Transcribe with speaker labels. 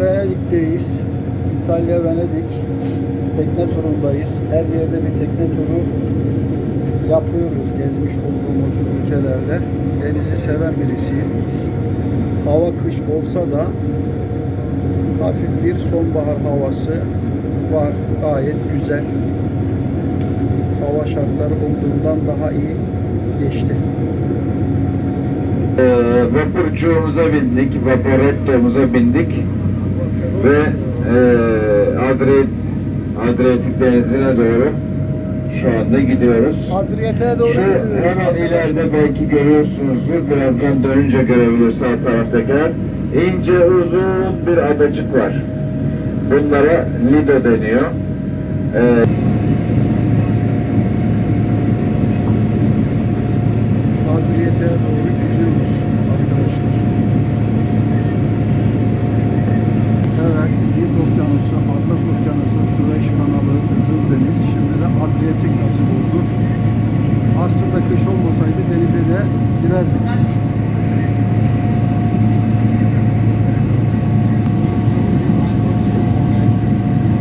Speaker 1: Venedik'teyiz. İtalya Venedik. Tekne turundayız. Her yerde bir tekne turu yapıyoruz gezmiş olduğumuz ülkelerde. Denizi seven birisiyim. Hava kış olsa da hafif bir sonbahar havası var. Gayet güzel. Hava şartları olduğundan daha iyi geçti.
Speaker 2: Ee, vapurcuğumuza bindik, Vaporetto'muza bindik ve e, Adriat, Adriyatik Denizi'ne doğru şu anda gidiyoruz.
Speaker 1: Adriyatik'e doğru
Speaker 2: Şu hemen ileride belki görüyorsunuzdur, birazdan dönünce görebilir sağ taraftakiler. İnce uzun bir adacık var. Bunlara Lido deniyor. Ee,
Speaker 1: Adriyatik nasip oldu. Aslında kış olmasaydı denize de girerdik.